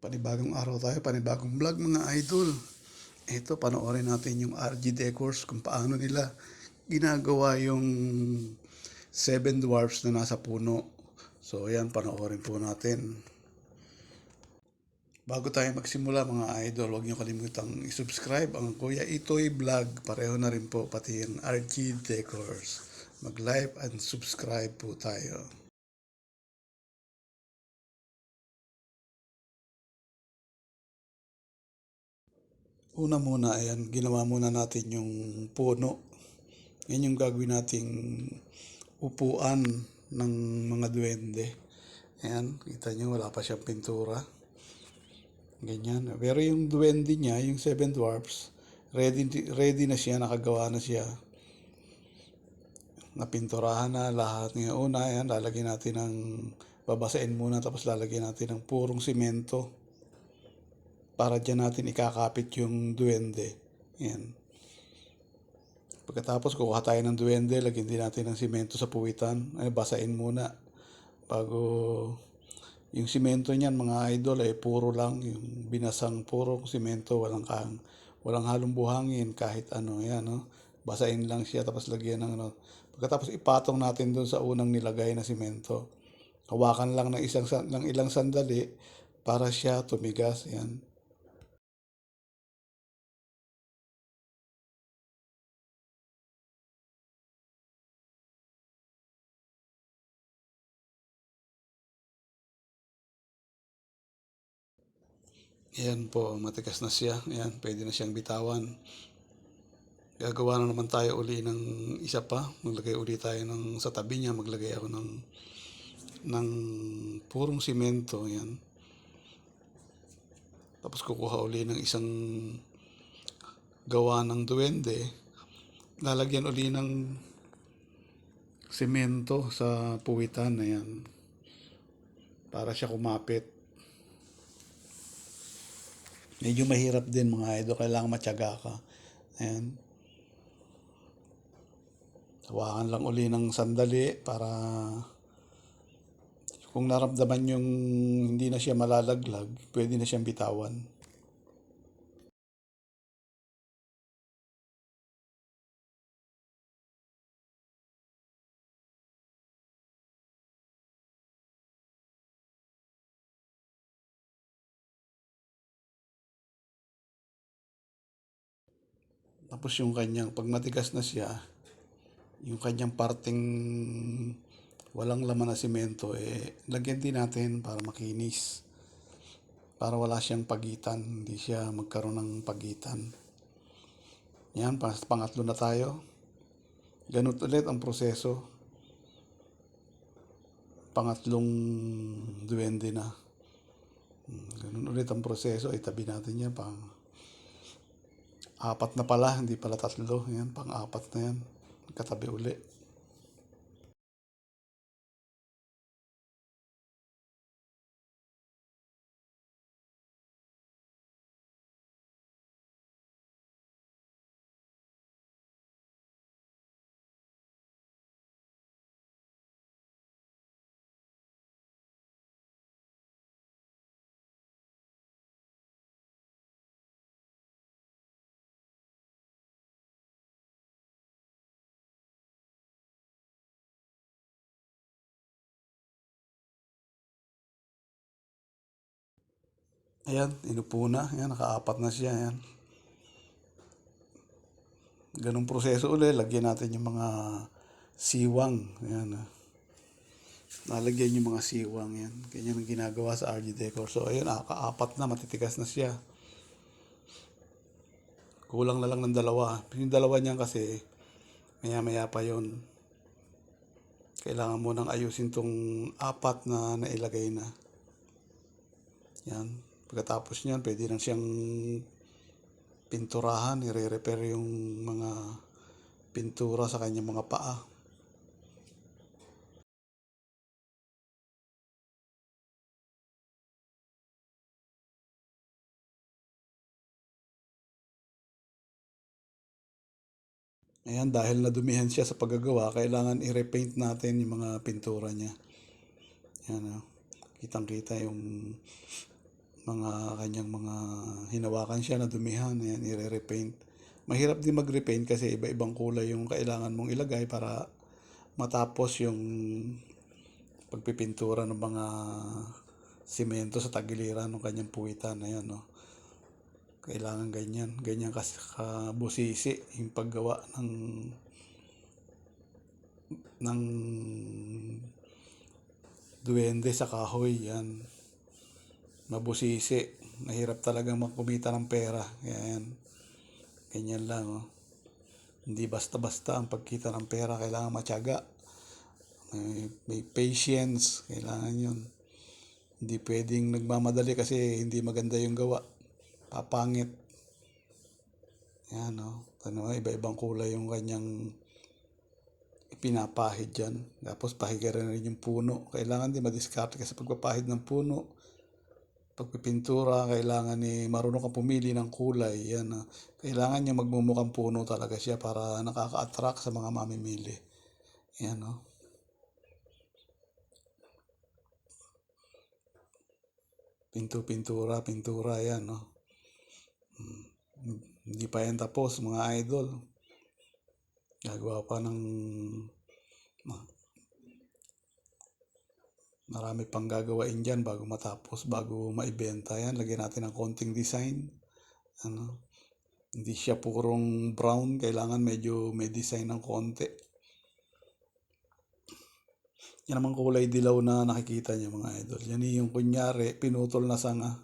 Panibagong araw tayo, panibagong vlog mga idol. Ito, panoorin natin yung RG Decors kung paano nila ginagawa yung seven dwarfs na nasa puno. So, yan, panoorin po natin. Bago tayo magsimula mga idol, huwag niyo kalimutang i-subscribe ang Kuya Itoy Vlog. Pareho na rin po pati yung RG Decors. Mag-like and subscribe po tayo. Una muna, ayan, ginawa muna natin yung puno. Yan yung gagawin nating upuan ng mga duwende. Ayan, kita nyo, wala pa siyang pintura. Ganyan. Pero yung duwende niya, yung seven dwarfs, ready, ready na siya, nakagawa na siya. Napinturahan na lahat. Ngayon, una, ayan, lalagyan natin ng, babasain muna, tapos lalagyan natin ng purong simento para dyan natin ikakapit yung duwende. Yan. Pagkatapos kukuha tayo ng duwende, lagyan din natin ng simento sa puwitan. Ay, basain muna. Bago yung simento niyan mga idol ay puro lang yung binasang puro simento walang kang walang halong buhangin kahit ano yan no basain lang siya tapos lagyan ng ano pagkatapos ipatong natin doon sa unang nilagay na simento hawakan lang ng isang san- ng ilang sandali para siya tumigas yan Ayan po, matigas na siya. Ayan, pwede na siyang bitawan. Gagawa na naman tayo uli ng isa pa. Maglagay uli tayo ng, sa tabi niya, maglagay ako ng, ng purong simento. Ayan. Tapos kukuha uli ng isang gawa ng duwende. Lalagyan uli ng simento sa puwitan. Ayan. Para siya kumapit. Medyo mahirap din mga idol. Kailangan matyaga ka. Ayan. Hawakan lang uli ng sandali para kung naramdaman yung hindi na siya malalaglag, pwede na siyang bitawan. Tapos yung kanyang, pag matigas na siya, yung kanyang parting walang laman na simento, eh, lagyan din natin para makinis. Para wala siyang pagitan, hindi siya magkaroon ng pagitan. Yan, pangatlo na tayo. Ganun ulit ang proseso. Pangatlong duwende na. Hmm, Ganun ulit ang proseso. Itabi natin yan. Pang apat na pala, hindi pala tatlo. Yan, pang apat na yan. Katabi uli. Ayan, inupo na. Ayan, nakaapat na siya. Ayan. Ganong proseso ulit. Lagyan natin yung mga siwang. Ayan. ah. Nalagyan yung mga siwang. Yan. Ganyan ang ginagawa sa RG Decor. So, ayun, nakaapat na. Matitigas na siya. Kulang na lang ng dalawa. Yung dalawa niyan kasi, maya-maya pa yon Kailangan mo nang ayusin tong apat na nailagay na. Yan. Pagkatapos niyan, pwede na siyang pinturahan, i-repair yung mga pintura sa kanyang mga paa. Ayan, dahil nadumihan siya sa paggagawa, kailangan i-repaint natin yung mga pintura niya. Yan, oh. kitang-kita yung mga kanyang mga hinawakan siya na dumihan, ayan, i-repaint. Mahirap din mag-repaint kasi iba-ibang kulay yung kailangan mong ilagay para matapos yung pagpipintura ng mga simento sa tagiliran ng kanyang puwitan. Ayan, no? Kailangan ganyan. Ganyan kasi kabusisi yung paggawa ng ng duwende sa kahoy. Yan. Mabusisi. Mahirap talagang makumita ng pera. Yan. Ganyan lang. Oh. Hindi basta-basta ang pagkita ng pera. Kailangan matyaga. May, may patience. Kailangan yun. Hindi pwedeng nagmamadali kasi hindi maganda yung gawa. Papangit. Yan, no? Ano, iba-ibang kulay yung kanyang ipinapahid dyan. Tapos pahiga rin yung puno. Kailangan din madiskarte kasi pagpapahid ng puno, pagpipintura, kailangan ni marunong kang pumili ng kulay. Yan, ah. Kailangan niya magmumukhang puno talaga siya para nakaka-attract sa mga mamimili. Yan, no? Pinto-pintura, pintura, yan, no? Hmm. Hindi pa yan tapos, mga idol. Gagawa pa ng marami pang gagawain dyan bago matapos, bago maibenta yan. Lagyan natin ng konting design. Ano? Hindi siya purong brown, kailangan medyo may design ng konti. Yan naman kulay dilaw na nakikita niyo mga idol. Yan yung kunyari, pinutol na sanga.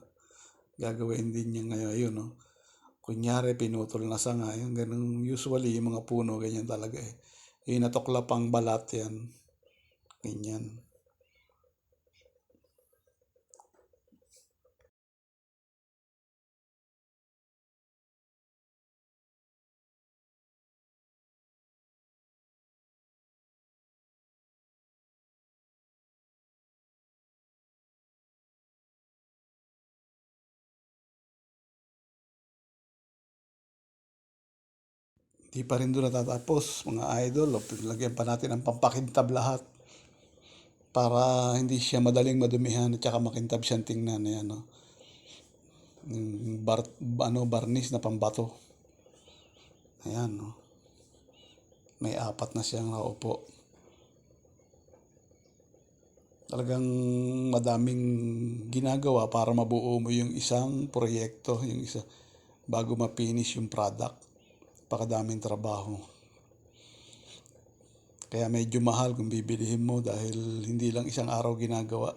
Gagawin din niya ngayon, ayun no. Kunyari, pinutol na sanga. Yung ganun, usually, yung mga puno, ganyan talaga eh. Yung natuklap ang balat yan. Ganyan. Di pa rin doon natatapos, mga idol. Lagyan pa natin ng pampakintab lahat. Para hindi siya madaling madumihan at saka makintab siyang tingnan. Ayan, no? Bar, ano, barnis na pambato. Ayan, no? May apat na siyang nakaupo. Talagang madaming ginagawa para mabuo mo yung isang proyekto, yung isa, bago ma-finish yung product pakadaming trabaho. Kaya medyo mahal kung bibilihin mo dahil hindi lang isang araw ginagawa.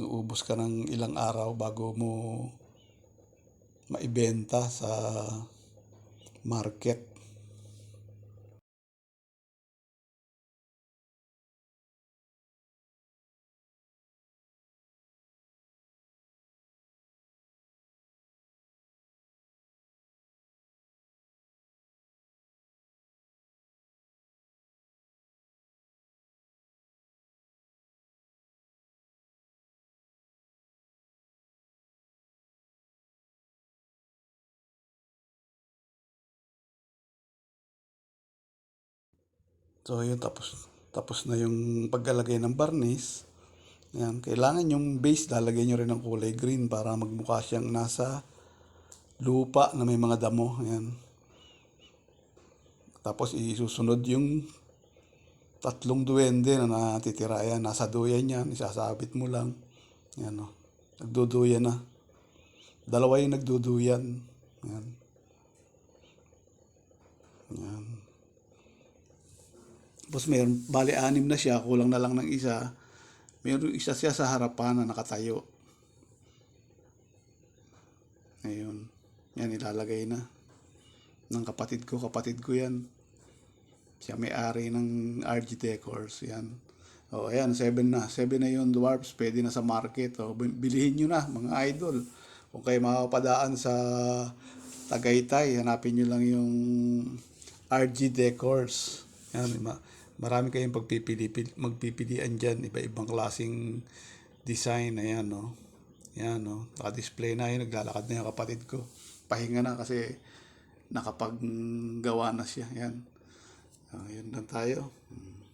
Nuubos ka ng ilang araw bago mo maibenta sa market. So yun, tapos, tapos na yung paglalagay ng barnis. Yan, kailangan yung base, lalagay nyo rin ng kulay green para magmukha siyang nasa lupa na may mga damo. Yan. Tapos isusunod yung tatlong duwende na natitira yan. Nasa duyan yan, isasabit mo lang. Yan o. Nagduduyan na. Dalawa yung nagduduyan. Yan. Yan. Tapos mayroon, bali anim na siya, kulang na lang ng isa. Mayroon isa siya sa harapan na nakatayo. Ayun. Yan, ilalagay na. Ng kapatid ko, kapatid ko yan. Siya may-ari ng RG Decors. Yan. O, ayan, 7 na. 7 na yung dwarfs. Pwede na sa market. O, bilihin nyo na, mga idol. Kung kayo makapadaan sa Tagaytay, hanapin nyo lang yung RG Decors. Yan, marami kayong pagpipili, magpipilian dyan. Iba-ibang klaseng design. Ayan, no. Yan, no. Naka-display na yun. Naglalakad na yung kapatid ko. Pahinga na kasi nakapaggawa na siya. Yan. Uh, yun lang tayo. Hmm.